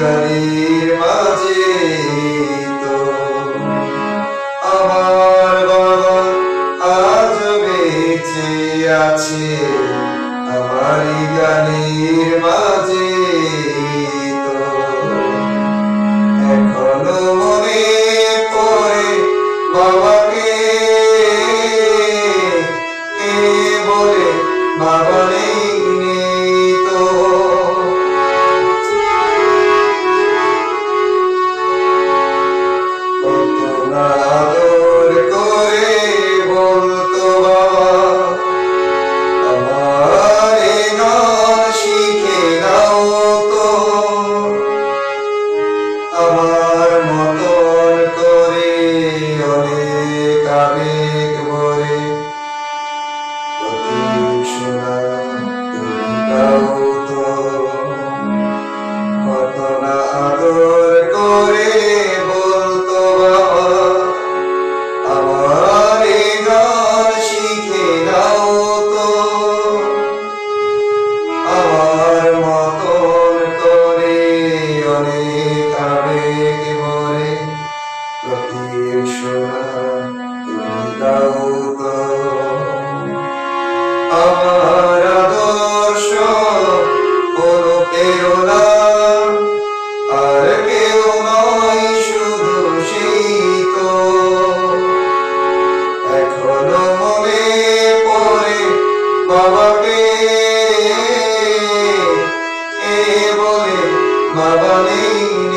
গালির মাঝে তো আমার বাবা আজ বেঁচে আছে। আমার গালির মাঝে তো এখনও মনে পড়ে বাবা दो my belief.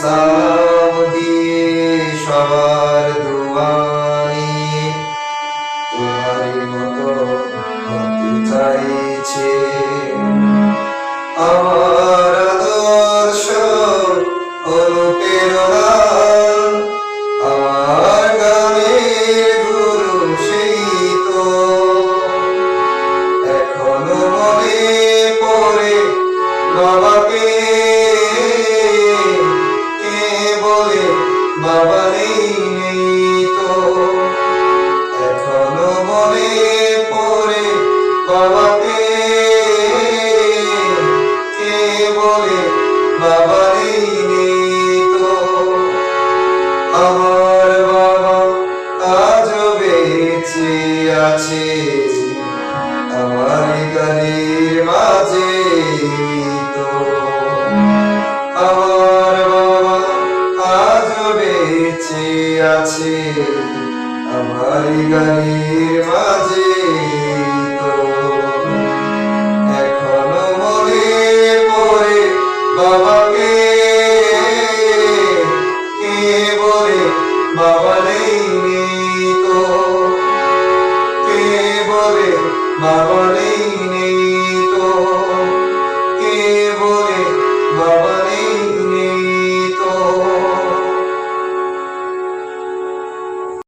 Sama. বলে তো। আমার বাবা আজ বেঁচে আছে, আমার মাঝে তো। আমার বাবা আজ বেঁচে আছে, আমার গালি বাবারেই মৃত কে বলে বাবারে